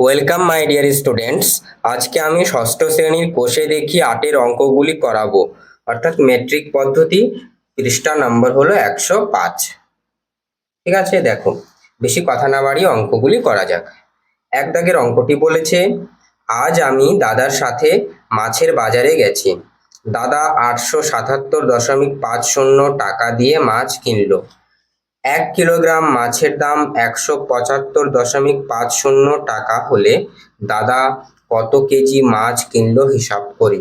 Welcome my dear students আজকে আমি ষষ্ঠ শ্রেণির কোষে দেখি আটের অঙ্কগুলি করাবো। অর্থাৎ মেট্রিক পদ্ধতি, পৃষ্ঠা নম্বর হলো একশো পাঁচ। ঠিক আছে, দেখো, বেশি কথা না বাড়িয়ে অঙ্কগুলি করা যাক। এক দাগের অঙ্কটি বলেছে, আজ আমি দাদার সাথে মাছের বাজারে গেছি। দাদা আটশো সাতাত্তর দশমিক পাঁচ শূন্য টাকা দিয়ে মাছ কিনলো। এক কিলোগ্রাম মাছের দাম একশো পঁচাত্তর দশমিক পাঁচ শূন্য টাকা হলে দাদা কত কেজি মাছ কিনলো হিসাব করি।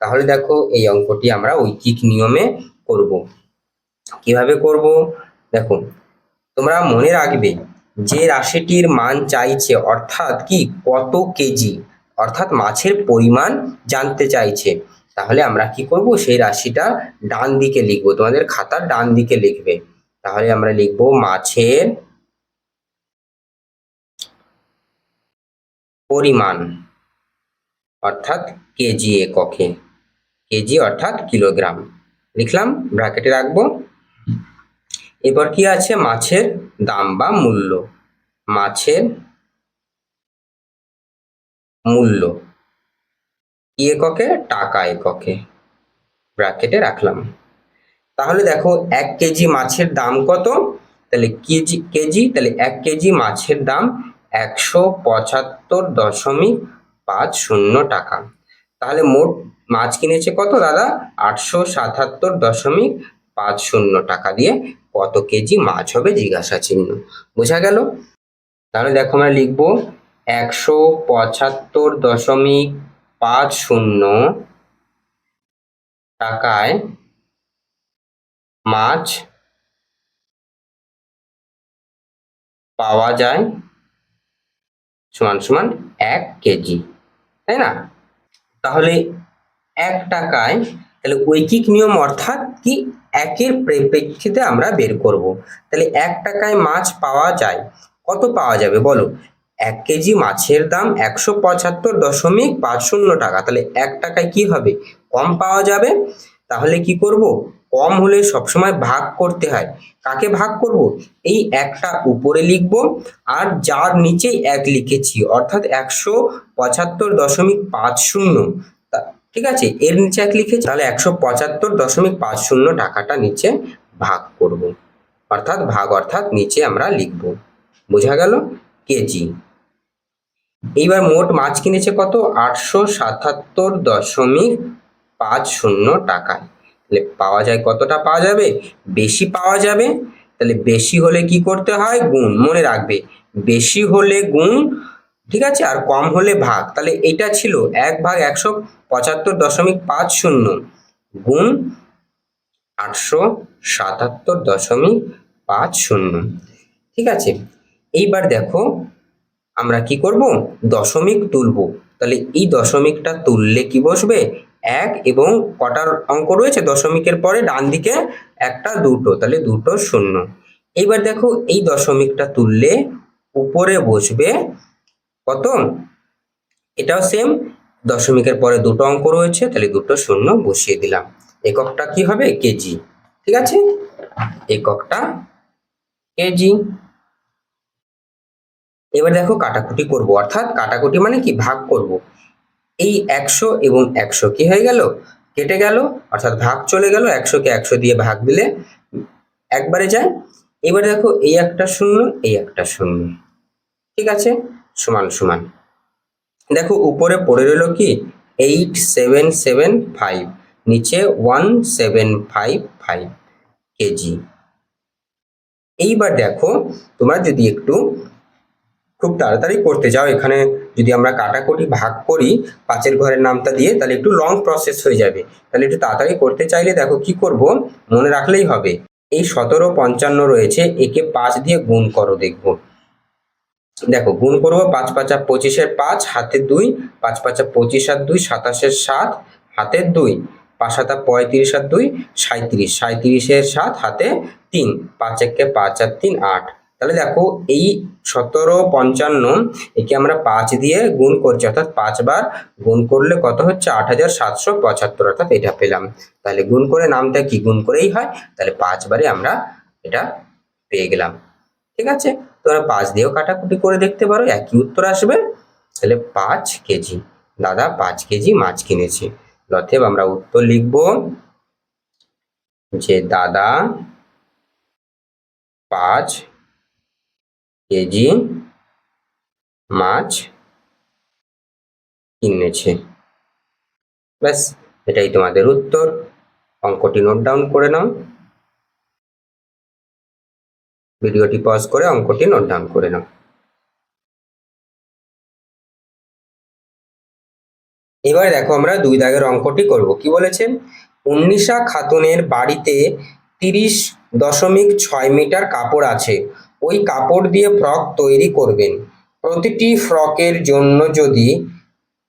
তাহলে দেখো এই অঙ্কটি আমরা ঐকিক নিয়মে করব। কীভাবে করব? দেখো, তোমরা মনে রাখবে যে রাশিটির মান চাইছে অর্থাৎ কি কত কেজি, অর্থাৎ মাছের পরিমাণ জানতে চাইছে। তাহলে আমরা কি করব? সেই রাশিটা ডান দিকে লিখব। তোমাদের খাতার ডান দিকে লিখবে। তাহলে আমরা লিখব মাছের পরিমাণ, অর্থাৎ কেজি এককে। কেজি অর্থাৎ কিলোগ্রাম। লিখলাম, ব্র্যাকেটে রাখব। এবার কি আছে? মাছের দাম বা মূল্য। মাছের মূল্য কি এককে? টাকা এককে। ব্র্যাকেটে রাখলাম। তাহলে দেখো এক কেজি মাছের দাম কত? তাহলে কেজি কেজি, তাহলে এক কেজি মাছের দাম একশো পঁচাত্তর দশমিক পাঁচ শূন্য টাকা। তাহলে মোট মাছ কিনেছে কত দাদা? আটশো সাতাত্তর দশমিক পাঁচ শূন্য টাকা। দিয়ে কত কেজি মাছ হবে জিজ্ঞাসা চিহ্ন। বোঝা গেল? তাহলে দেখো আমরা লিখব একশো পঁচাত্তর দশমিক পাঁচ শূন্য টাকায় মাছ পাওয়া যায় সমান সমান এক কেজি, তাই না? তাহলে এক টাকায় তাহলে ঐকিক নিয়ম অর্থাৎ কি? একের পরিপ্রেক্ষিতে আমরা বের করব। তাহলে এক টাকায় মাছ পাওয়া যায়, কত পাওয়া যাবে বলো? এক কেজি মাছের দাম একশো পঁচাত্তর দশমিক পাঁচ শূন্য টাকা। তাহলে এক টাকায় কি হবে? কম পাওয়া যাবে। তাহলে কি করব? কম হলে সবসময় ভাগ করতে হয়। কাকে ভাগ করব? এই একটা উপরে লিখব আর যার নিচেই এক লিখেছি, অর্থাৎ একশো পঁচাত্তর দশমিক পাঁচ শূন্য। ঠিক আছে? এর নিচে এক লিখেছি, তাহলে একশো পঁচাত্তর দশমিক পাঁচ শূন্য টাকাটা নিচে ভাগ করব। অর্থাৎ ভাগ, অর্থাৎ নিচে আমরা লিখব। বোঝা গেল? কেজি। এইবার মোট মাছ কিনেছে কত? আটশো সাতাত্তর দশমিক পাঁচ শূন্য টাকায়। তাহলে পাওয়া যায় কতটা পাওয়া যাবে? বেশি পাওয়া যাবে। তাহলে বেশি হলে কি করতে হয়? গুণ। মনে রাখবে, বেশি হলে গুণ, ঠিক আছে? আর কম হলে ভাগ। তাহলে এটা ছিল এক ভাগ একশো পঁচাত্তর দশমিক পাঁচ শূন্য। গুণ আটশো সাতাত্তর দশমিক পাঁচ শূন্য। ঠিক আছে? এইবার দেখো আমরা কি করব? দশমিক তুলবো। তাহলে এই দশমিকটা তুললে কি বসবে? এক এবং কটার অঙ্ক রয়েছে? দশমিকের পরে ডান দিকে একটা দুটো, তাহলে দুটো শূন্য। এইবার দেখো, এই দশমিকটা তুললে উপরে বসবে কত? এটাও সেম দশমিকের পরে দুটো অঙ্ক রয়েছে, তাহলে দুটো শূন্য বসিয়ে দিলাম। এককটা কি হবে? কেজি। ঠিক আছে? এককটা কেজি। এবার দেখো, কাটাকুটি করব। অর্থাৎ কাটাকুটি মানে কি? ভাগ করব। এই একশো এবং একশো কি হয়ে গেল? কেটে গেল, অর্থাৎ ভাগ চলে গেল, একশোকে একশো দিয়ে ভাগ দিলে একবারে যায়। এবার দেখো এই একটা শূন্য, এই একটা শূন্য। ঠিক আছে? সমান সমান। দেখো উপরে পড়ে রইল কি? এইট সেভেন সেভেন ফাইভ, নিচে one seven five five KG. এইবার দেখো, তোমরা যদি একটু খুব তাড়াতাড়ি করতে যাও। এখানে যদি আমরা কাটাকুটি ভাগ করি, পাঁচের ঘরের নামটা দিয়ে, তাহলে একটু লং প্রসেস হয়ে যাবে। তাহলে একটু তাড়াতাড়ি করতে চাইলে দেখো কি করব, মনে রাখলেই হবে। এই সতেরো পঞ্চান্ন রয়েছে, একে পাঁচ দিয়ে গুণ করো দেখব। দেখো, গুণ করব পাঁচ পাঁচা পঁচিশের পাঁচ হাতের দুই, পাঁচ পাঁচা পঁচিশ আর দুই, সাতাশের সাত হাতের দুই, পাঁচ হাতা পঁয়ত্রিশ আর দুই সাঁত্রিশ সাঁত্রিশের সাত, হাতে তিন, পাঁচ একে পাঁচ আর তিন, আট। তাহলে দেখো এই সতেরো পঞ্চান্ন একে আমরা পাঁচ দিয়ে গুণ করছি, অর্থাৎ পাঁচবার গুণ করলে কত হচ্ছে? আট হাজার সাতশো পঁচাত্তর, অর্থাৎ এটা পেলাম। তাহলে গুণ করে নামটা কি? গুণ করেই হয়। তাহলে পাঁচবারে আমরা এটা পেয়ে গেলাম। ঠিক আছে? তোমরা পাঁচ দিয়েও কাটাকুটি করে দেখতে পারো, একই উত্তর আসবে। তাহলে পাঁচ কেজি। দাদা, পাঁচ কেজি মাছ কিনেছে। অতএব আমরা উত্তর লিখব যে দাদা, পাঁচ কেজি মাছ কিনেছে। ব্যাস, এটাই তোমাদের উত্তর। অঙ্কটি নোট ডাউন করে নাও। ভিডিওটি পজ করে অঙ্কটি নোট ডাউন করে নাও। এবার দেখো আমরা দুই দাগের অঙ্কটি করব। কি বলেছেন উন্নিশা খাতুনের বাড়িতে তিরিশ দশমিক ছয় মিটার কাপড় আছে। ওই কাপড় দিয়ে ফ্রক তৈরি করবেন। প্রতিটি ফ্রকের জন্য যদি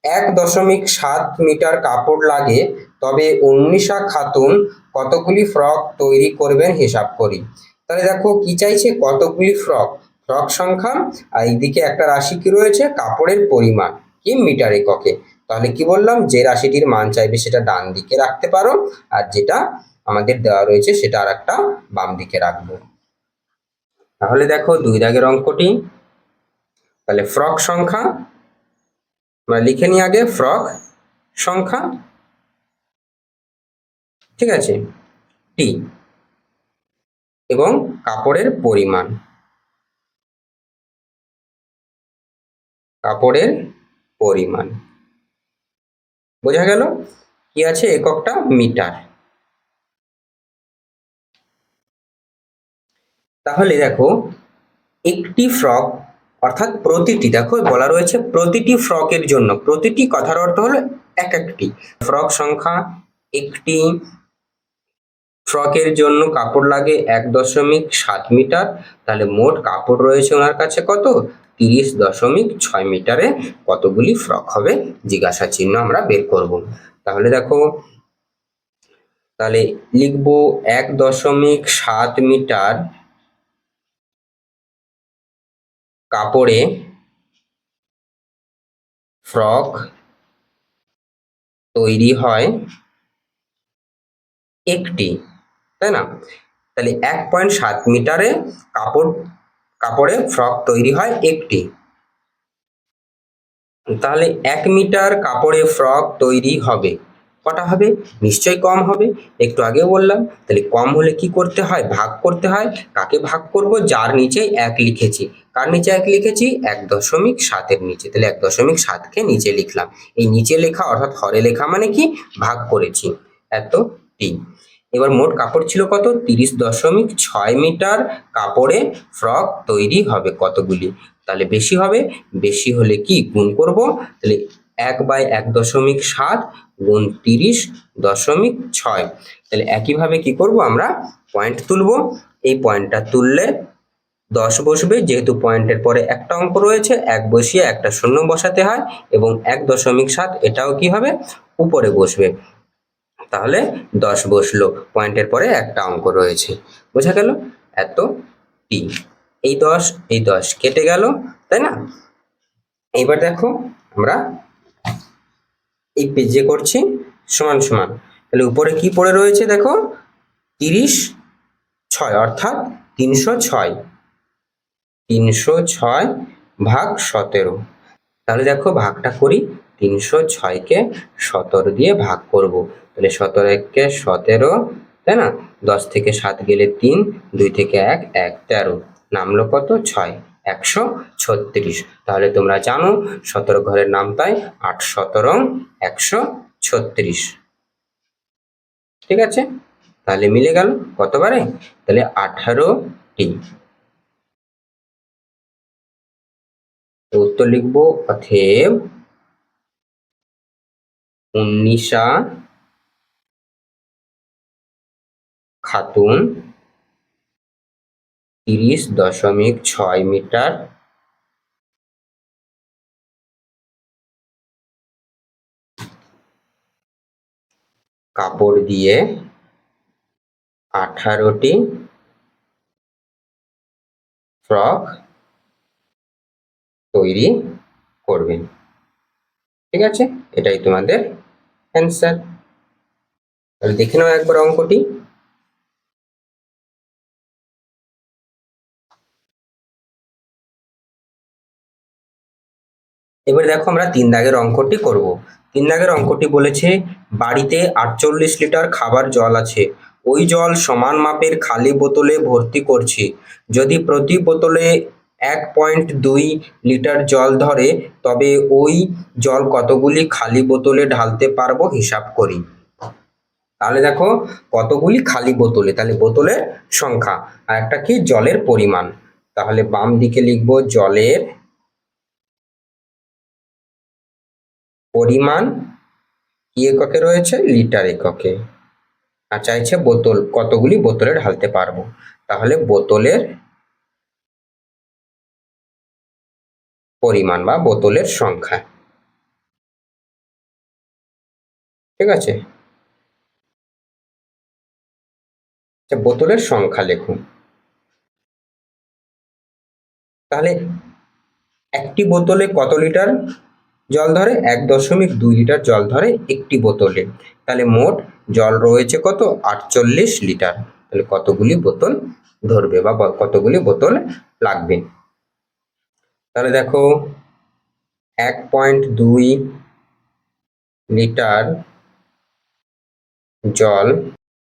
এক দশমিক সাত মিটার কাপড় লাগে, তবে উন্নিশা খাতুন কতগুলি ফ্রক তৈরি করবেন হিসাব করি। তাহলে দেখো কি চাইছে? কতগুলি ফ্রক? ফ্রক সংখ্যা আর এইদিকে একটা রাশি কি রয়েছে? কাপড়ের পরিমাণ, কি মিটার এককে? তাহলে কি বললাম? যে রাশিটির মান চাইবে সেটা ডান দিকে রাখতে পারো, আর যেটা আমাদের দেওয়া রয়েছে সেটা আর একটা বাম দিকে রাখব। তাহলে দেখো দুই দাগের অঙ্কটি, তাহলে ফ্রক সংখ্যা, আমরা লিখে নিই আগে ফ্রক সংখ্যা, ঠিক আছে? টি এবং কাপড়ের পরিমাণ। কাপড়ের পরিমাণ। বোঝা গেল? কি আছে? এককটা মিটার। তাহলে দেখো, একটি ফ্রক অর্থাৎ প্রতিটি, দেখো, বলা রয়েছে প্রতিটি ফ্রকের জন্য। প্রতিটি কথার অর্থ হলো এক একটি। ফ্রক সংখ্যা একটি। ফ্রকের জন্য কাপড় লাগে এক দশমিক সাত মিটার। তাহলে মোট কাপড় রয়েছে ওনার কাছে কত? তিরিশ দশমিক ছয় মিটারে কতগুলি ফ্রক হবে? জিজ্ঞাসা চিহ্ন আমরা বের করব। তাহলে দেখো, তাহলে লিখব এক দশমিক সাত মিটার কাপড়ে, ফ্রক তৈরি হয় একটি, তাই না? তাহলে এক পয়েন্ট সাত মিটারে কাপড়, কাপড়ে ফ্রক তৈরি হয় একটি। তাহলে এক মিটার কাপড়ে ফ্রক তৈরি হবে। কটা হবে? নিশ্চয়ই কম হবে। একটু আগে বললাম, তাহলে কম হলে কি করতে হয়? ভাগ করতে হয়। কাকে ভাগ করব? যার নিচে এক লিখেছি। কার নিচে এক লিখেছি? এক দশমিক সাতের নিচে। তাহলে এক দশমিক সাতকে নিচে লিখলাম। এই নিচে লেখা অর্থাৎ হরে লেখা মানে কি? ভাগ করেছি। এত টি এবার মোট কাপড় ছিল কত? তিরিশ দশমিক ছয় মিটার কাপড়ে ফ্রক তৈরি হবে কতগুলি? তাহলে বেশি হবে। বেশি হলে কি? গুণ করব। তাহলে এক বাই এক দশমিক সাত গুণ তিরিশ দশমিক ছয়। তাহলে একইভাবে কি করব আমরা? পয়েন্ট তুলব। এই পয়েন্টটা তুললে দশ বসবে, যেহেতু পয়েন্টের পরে একটা অঙ্ক রয়েছে, এক বসিয়ে একটা শূন্য বসাতে হয় এবং এক দশমিক সাত এটাও কি হবে? উপরে বসবে। তাহলে দশ বসল পয়েন্টের পরে একটা অঙ্ক রয়েছে। বোঝা গেল? এত টি। এই দশ এই দশ কেটে গেল, তাই না? এইবার দেখো, আমরা এই পেজে করছি, সমান সমান। তাহলে উপরে কি পড়ে রয়েছে দেখো? তিরিশ ছয়, অর্থাৎ তিনশো ছয়। তিনশো ছয় ভাগ সতেরো। তাহলে দেখো, ভাগটা করি, তিনশো ছয়কে সতেরো দিয়ে ভাগ করব। তাহলে সতেরো এককে সতেরো, তাই না? দশ থেকে সাত গেলে তিন, দুই থেকে এক এক তেরো। নামলো কত? ছয়। একশো ছত্রিশ। তাহলে তোমরা জানো সতেরো ঘরের নাম তাই আট সতেরো একশো ছত্রিশ। ঠিক আছে? তাহলে মিলে গেল কতবারে? তাহলে আঠারোটি। উত্তর লিখব অথেব উন্নিশা খাতুন তিরিশ দশমিক ছয় মিটার। কাপড় দিয়ে আঠারোটি ফ্রক তৈরি করবেন। ঠিক আছে? এটাই তোমাদের অ্যান্সার তাহলে দেখে নাও একবার অঙ্কটি। এবার দেখো আমরা তিন দাগের অঙ্কটি করব। তিন দাগের অঙ্কটি বলেছে, বাড়িতে আটচল্লিশ লিটার খাবার জল আছে। ওই জল সমান মাপের খালি বোতলে ভর্তি করছি। যদি প্রতি বোতলে এক পয়েন্ট দুই লিটার জল ধরে, তবে ওই জল কতগুলি খালি বোতলে ঢালতে পারব হিসাব করি। তাহলে দেখো, কতগুলি খালি বোতলে, তাহলে বোতলের সংখ্যা। আর একটা কি? জলের পরিমাণ। তাহলে বাম দিকে লিখব, জলের পরিমাণ কি এককে রয়েছে? লিটার এককে। আর চাইছে বোতল কতগুলি বোতলে ঢালতে পারব? তাহলে বোতলের পরিমাণ বা বোতলের সংখ্যা। ঠিক আছে? আচ্ছা, বোতলের সংখ্যা লেখুন। তাহলে একটি বোতলে কত লিটার? জল ধরে এক দশমিক দুই লিটার জল ধরে একটি বোতলে। তাহলে মোট জল রয়েছে কত? আটচল্লিশ লিটার। তাহলে কতগুলি বোতল ধরবে বা কতগুলি বোতল লাগবে? তাহলে দেখো, এক পয়েন্ট দুই লিটার জল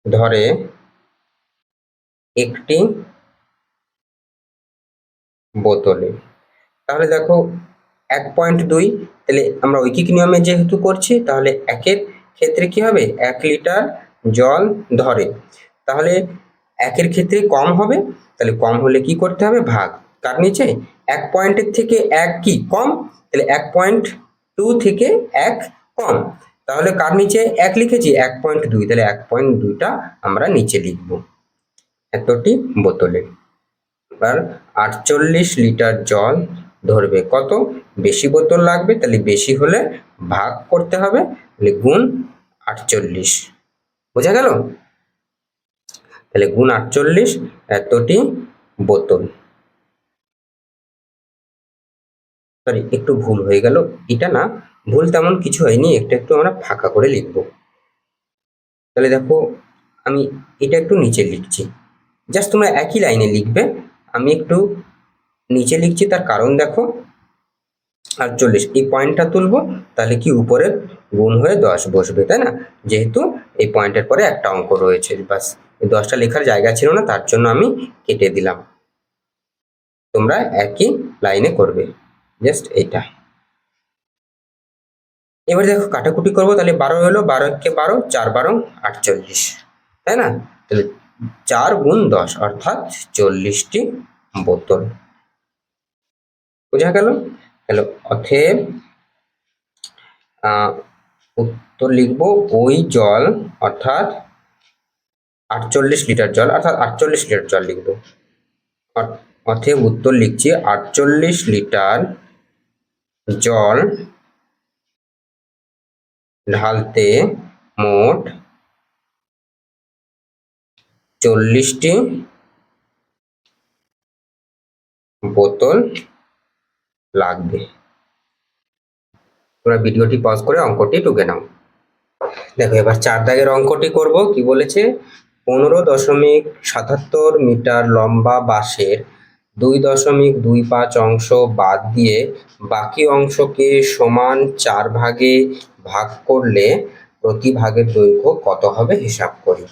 ধরে একটি বোতলে। তাহলে দেখো, এক পয়েন্ট দুই তাহলে আমরা ঐকিক নিয়মে যেহেতু করছি, তাহলে একের ক্ষেত্রে কি হবে? এক লিটার জল ধরে। তাহলে একের ক্ষেত্রে কম হবে, তাহলে কম হলে কি করতে হবে? ভাগ। কার নিচে? এক পয়েন্টের থেকে এক কি? কম। তাহলে এক পয়েন্ট টু থেকে এক কম। তাহলে কার নিচে? এক লিখেছি, এক পয়েন্ট দুই। তাহলে এক পয়েন্ট দুইটা আমরা নিচে লিখব। এতটি বোতলে। এবার আটচল্লিশ লিটার জল ধরবে। কত? বেশি বোতল লাগবে, তাহলে বেশি হলে ভাগ করতে হবে, তাহলে গুণ আটচল্লিশ। বোঝা গেল? তাহলে গুণ আটচল্লিশ, এতটি বোতল। সরি, একটু ভুল হয়ে গেল। এটা না, ভুল তেমন কিছু হয়নি, একটু একটু আমরা ফাঁকা করে লিখব। তাহলে দেখো, আমি এটা একটু নিচে লিখছি। জাস্ট তোমরা একই লাইনে লিখবে, আমি একটু নিচে লিখছি তার কারণ দেখো। আটচল্লিশ এই পয়েন্টটা তুলবো, তাহলে কি উপরে গুণ হয়ে দশ বসবে, তাই না? যেহেতু এই পয়েন্টের পরে একটা অঙ্ক রয়েছে বাস এই দশটা লেখার জায়গা ছিল না, তার জন্য আমি কেটে দিলাম। তোমরা একই লাইনে করবে জাস্ট এইটা। এবার দেখো, কাটাকুটি করব, তাহলে বারো হলো বারো কে বারো, চার বারো, আটচল্লিশ, তাই না? তাহলে চার গুণ দশ, অর্থাৎ চল্লিশটি বোতল। বোঝা গেল? তাহলে অথেব উত্তর লিখব ওই জল, অর্থাৎ আটচল্লিশ লিটার জল, অর্থাৎ আটচল্লিশ লিটার জল লিখব। অথেব উত্তর লিখছি, আটচল্লিশ লিটার জল ঢালতে মোট চল্লিশটি বোতল লাগবে। তোমরা ভিডিওটি পজ করে অঙ্কটি টুকে নাও। দেখো, এবার চার দাগের অঙ্কটি করব। কি বলেছে? পনেরো দশমিক সাতাত্তর মিটার লম্বা বাঁশের দুই দশমিক দুই পাঁচ অংশ বাদ দিয়ে বাকি অংশকে সমান চার ভাগে ভাগ করলে প্রতি ভাগের দৈর্ঘ্য কত হবে? হিসাব করি।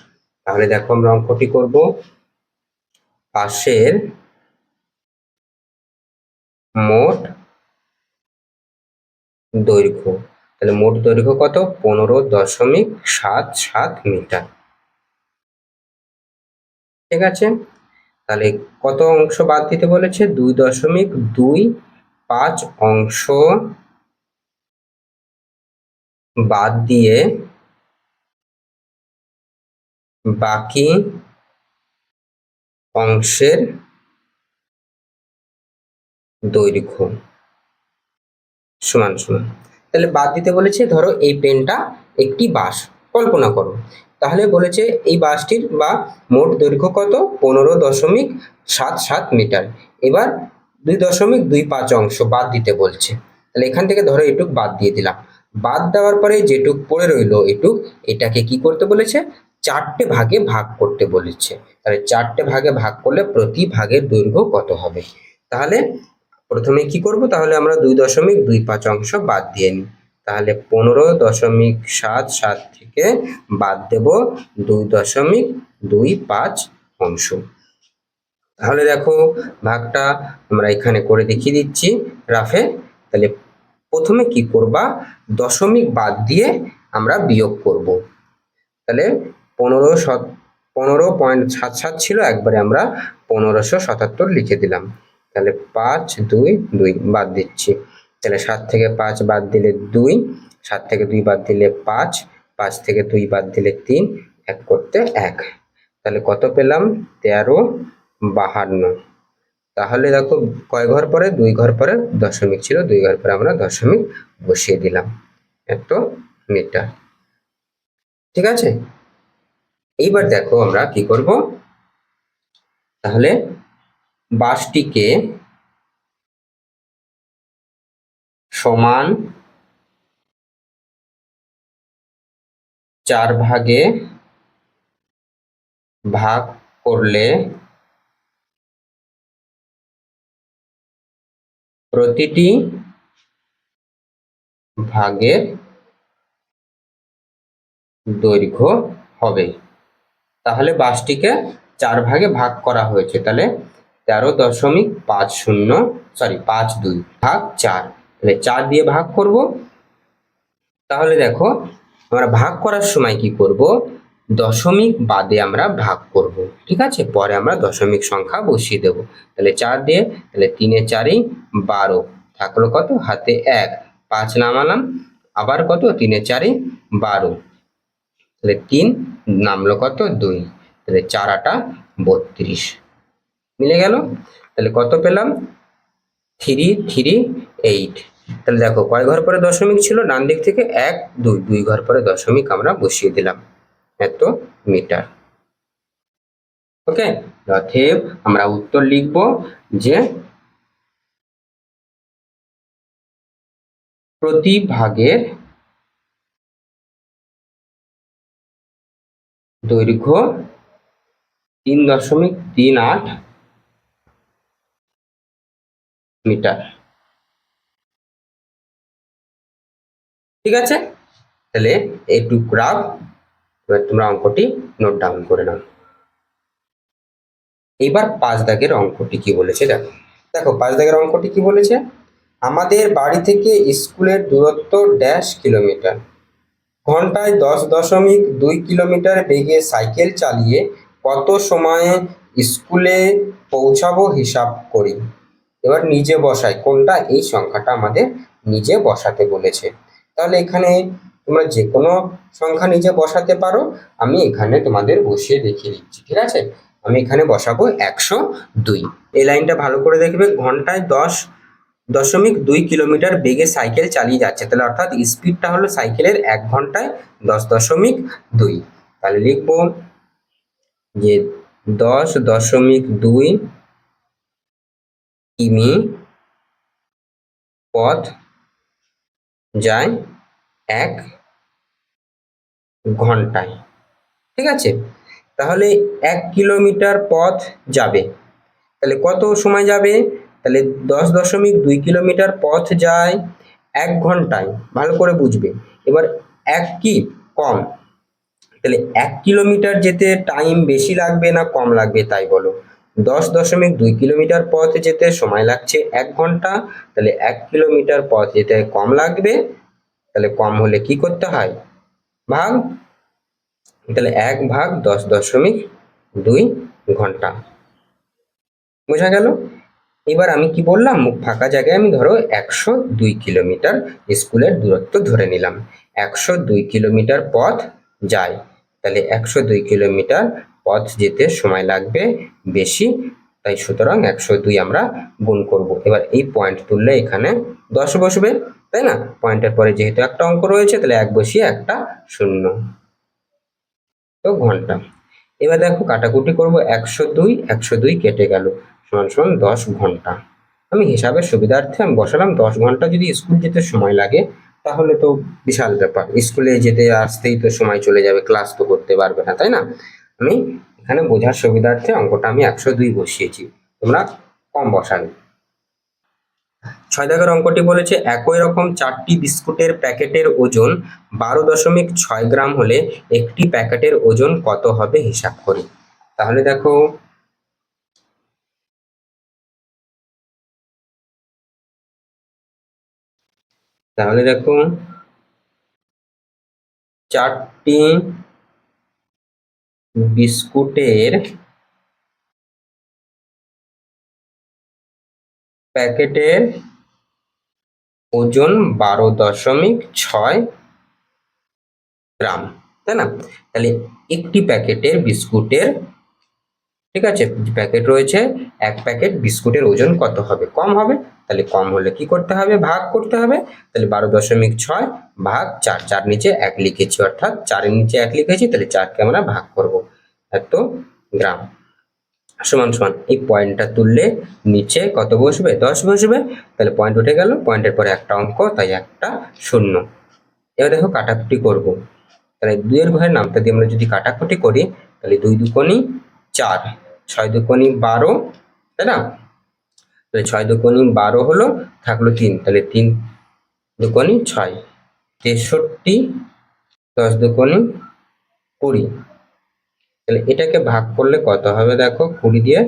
তাহলে দেখো আমরা অঙ্কটি করব। পাশের মোট দৈর্ঘ্য। তাহলে মোট দৈর্ঘ্য কত? পনেরো দশমিক সাত সাত মিটার। ঠিক আছে? তাহলে কত অংশ বাদ দিতে বলেছে? দুই দশমিক দুই পাঁচ অংশ বাদ দিয়ে বাকি অংশের দৈর্ঘ্য সমান সমান তাহলে বাদ দিতে বলেছে, ধরো এই পেনটা একটি বাস কল্পনা করো। তাহলে বলেছে, এই বাসটির বা মোট দৈর্ঘ্য কত? পনেরো দশমিক সাত সাত মিটার। এবার দুই দশমিক দুই পাঁচ অংশ বাদ দিতে বলছে। তাহলে এখান থেকে ধরো এটুক বাদ দিয়ে দিলাম। বাদ দেওয়ার পরে যেটুক পড়ে রইল এটুক, এটাকে কি করতে বলেছে? চারটে ভাগে ভাগ করতে বলেছে। তাহলে চারটে ভাগে ভাগ করলে প্রতি ভাগের দৈর্ঘ্য কত হবে? তাহলে প্রথমে কি করব? তাহলে আমরা দুই দশমিক দুই পাঁচ অংশ বাদ দিয়ে নিই। তাহলে পনেরো দশমিক সাত সাত থেকে বাদ দেব দুই দশমিক দুই পাঁচ অংশ। তাহলে দেখো ভাগটা আমরা এখানে করে দেখিয়ে দিচ্ছি রাফে তাহলে প্রথমে কি করবা? দশমিক বাদ দিয়ে আমরা বিয়োগ করব। তাহলে পনেরো শত পনেরো পয়েন্ট সাত সাত ছিল, একবারে আমরা পনেরোশো সাতাত্তর লিখে দিলাম। তাহলে পাঁচ, দুই দুই বাদ দিচ্ছি। তাহলে সাত থেকে পাঁচ বাদ দিলে দুই, সাত থেকে দুই বাদ দিলে পাঁচ পাঁচ থেকে দুই বাদ দিলে তিন, এক করতে এক। তাহলে কত পেলাম? তেরো, বাহান্ন। তাহলে দেখো কয় ঘর পরে? দুই ঘর পরে দশমিক ছিল, দুই ঘর পরে আমরা দশমিক বসিয়ে দিলাম। এত মিটার। ঠিক আছে? এইবার দেখো আমরা কি করব? তাহলে বাসটিকে সমান চার ভাগে ভাগ করলে প্রতিটি ভাগের দৈর্ঘ্য হবে। তাহলে বাসটিকে চার ভাগে ভাগ করা হয়েছে। তাহলে তেরো দশমিক পাঁচ শূন্য সরি পাঁচ দুই ভাগ চার। তাহলে চার দিয়ে ভাগ করব। তাহলে দেখো, আমরা ভাগ করার সময় কি করব? দশমিক বাদে আমরা ভাগ করব, ঠিক আছে? পরে আমরা দশমিক সংখ্যা বসিয়ে দেব। তাহলে চার দিয়ে, তাহলে তিনে চারই বারো। থাকল কত? হাতে এক। পাঁচ নামালাম, আবার কত? তিনে চারই বারো। তাহলে তিন নামলো কত? দুই। তাহলে চার আটা বত্রিশ। মিলে গেল। তাহলে কত পেলাম? Three three, eight. তাহলে দেখো, কয় ঘর পরে দশমিক ছিল? ডান দিক থেকে এক, দুই। দুই ঘর পরে দশমিক আমরা বসিয়ে দিলাম এত মিটার। ওকে? অতএব আমরা উত্তর লিখব যে প্রতি ভাগের দৈর্ঘ্য তিন দশমিক তিন আট মিটার। ঠিক আছে? তাহলে একটু গ্রাফ এবার তোমরা অঙ্কটি নোট ডাউন করে নাও। এবার পাঁচ দাগের অঙ্কটি কি বলেছে দেখো। দেখো পাঁচ দাগের অঙ্কটি কি বলেছে? আমাদের বাড়ি থেকে স্কুলের দূরত্ব ড্যাশ কিলোমিটার ঘন্টায় দশ দশমিক দুই কিলোমিটার বেগে সাইকেল চালিয়ে কত সময়ে স্কুলে পৌঁছাবো হিসাব করি। এবার নিজে বসাই, কোনটা? এই সংখ্যাটা আমাদের নিজে বসাতে বলেছে। তাহলে এখানে তোমরা যে কোনো সংখ্যা নিজে বসাতে পারো, আমি এখানে তোমাদের বসিয়ে দেখিয়ে দিচ্ছি, ঠিক আছে? আমি এখানে বসাবো একশো দুই। এই লাইনটা ভালো করে দেখবে, ঘন্টায় দশ দশমিক দুই কিলোমিটার বেগে সাইকেল চালিয়ে যাচ্ছে। তাহলে অর্থাৎ স্পিডটা হলো সাইকেলের এক ঘন্টায় দশ দশমিক দুই। তাহলে লিখব যে দশ দশমিক দুই কিমি পথ যায় এক ঘন্টায়। ঠিক আছে? তাহলে এক কিলোমিটার পথ যাবে। তাহলে কত সময় যাবে? তাহলে দশ দশমিক দুই কিলোমিটার পথ যায় এক ঘন্টায়। ভালো করে বুঝবে। এবার এক কি? কম। তাহলে এক কিলোমিটার যেতে টাইম বেশি লাগবে না কম লাগবে তাই বলো। দশ দশমিক দুই কিলোমিটার পথ যেতে সময় লাগছে এক ঘণ্টা, তাহলে এক কিলোমিটার পথ যেতে কম লাগবে, তাহলে কম হলে কি করতে হয়? ভাগ, তাহলে এক ভাগ দশ দশমিক দুই ঘণ্টা। বোঝা গেল? এবার আমি কি বললাম? মুখ ফাঁকা জায়গায় আমি ধরো একশো দুই কিলোমিটার স্কুলের দূরত্ব ধরে নিলাম। একশো দুই কিলোমিটার পথ যায়, তাহলে একশো দুই কিলোমিটার পথ যেতে সময় লাগবে বেশি। তাই সুতরাং একশো দুই আমরা গুণ করব। এবার এই পয়েন্ট তুললে এখানে দশ বসবে, তাই না? পয়েন্টের পরে যেহেতু একটা অঙ্ক রয়েছে, তাহলে এক বসিয়ে একটা শূন্য। তো ঘণ্টা। এবার দেখো কাটাকুটি করব, একশো দুই একশো দুই কেটে গেল, সমান সমান দশ ঘণ্টা। আমি হিসাবের সুবিধার্থে আমি বসালাম, দশ ঘণ্টা যদি স্কুল যেতে সময় লাগে, তাহলে তো বিশাল ব্যাপার। স্কুলে যেতে আসতেই তো সময় চলে যাবে, ক্লাস তো করতে পারবে না, তাই না? আমি এখানে বোঝার সুবিধার্থে অঙ্কটা আমি একশো দুই বসিয়েছি। তোমরা কম বসাবে ছয় দাগের অঙ্কটি বলেছে, একই রকম চারটি বিস্কুটের প্যাকেটের ওজন বারো দশমিক ছয় গ্রাম হলে একটি প্যাকেটের ওজন কত হবে হিসাব করি। তাহলে দেখো তাহলে দেখো, চারটি বিস্কুটের প্যাকেটের ওজন বারো দশমিক ছয় গ্রাম, তাই না? তাহলে একটি প্যাকেটের বিস্কুটের, ঠিক আছে? প্যাকেট রয়েছে, এক প্যাকেট বিস্কুটের ওজন কত হবে? কম হবে। তাহলে কম হলে কি করতে হবে? ভাগ করতে হবে। তাহলে বারো দশমিক ছয় ভাগ চার চার নিচে এক লিখেছি, অর্থাৎ চারের নিচে এক লিখেছি, তাহলে চারকে আমরা ভাগ করব। এত গ্রাম। সমান সমান, এই পয়েন্টটা তুললে নিচে কত বসবে? দশ বসবে। তাহলে পয়েন্ট উঠে গেল, পয়েন্টের পরে একটা অঙ্ক, তাই একটা শূন্য। এবার দেখো কাটাকুটি করব। তাহলে দুইয়ের ঘরের নামটা দিয়ে আমরা যদি কাটাকুটি করি, তাহলে দুই দুকোনি চার, ছয় দুকোনি বারো, তাই না? তাহলে ছয় দুকোনি বারো হলো, থাকল তিন। তাহলে তিন দুকোনি ছয়। তেষট্টি দশ দুকোনি কুড়ি। তাহলে এটাকে ভাগ করলে কত হবে দেখো? কুড়ি দিয়ে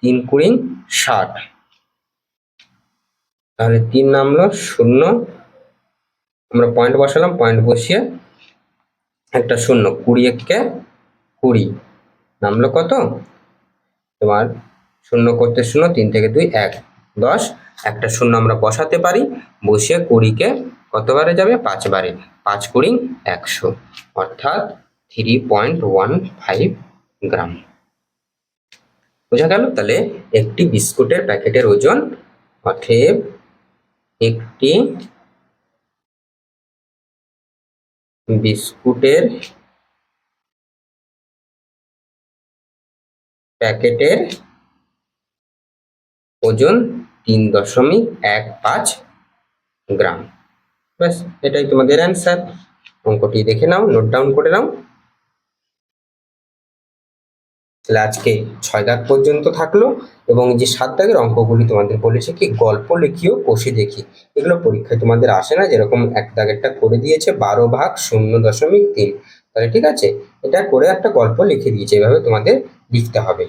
তিন কুড়ি ষাট। তাহলে তিন নামলো শূন্য। আমরা পয়েন্ট বসালাম পয়েন্ট বসিয়ে একটা শূন্য, কুড়ি একে কুড়ি। নামলো কত? তোমার শূন্য করতে শূন্য, তিন থেকে দুই, এক। দশ, একটা শূন্য আমরা বসাতে পারি, বসিয়ে কুড়িকে কতবারে যাবে? পাঁচবারে। পাঁচ কুড়ি একশো। অর্থাৎ three point one five gram বোঝা গেল? তাহলে একটি বিস্কুটের প্যাকেটের ওজন অতএব একটি বিস্কুটের প্যাকেটের ওজন তিন দশমিক এক পাঁচ গ্রাম। ব্যাস, এটাই তোমাদের অ্যান্সার অঙ্কটি দেখে নাও নোট ডাউন করে নাও। তাহলে আজকে ছয় দাগ পর্যন্ত থাকল এবং যে সাত দাগের অঙ্কগুলি তোমাদের বলেছে কি, গল্প লিখিও, কষে দেখি। এগুলো পরীক্ষায় তোমাদের আসে না, যেরকম এক দাগেরটা করে দিয়েছে, বারো ভাগ শূন্য দশমিক তিন। তাহলে ঠিক আছে, এটা করে একটা গল্প লিখে দিয়েছে, এভাবে তোমাদের লিখতে হবে।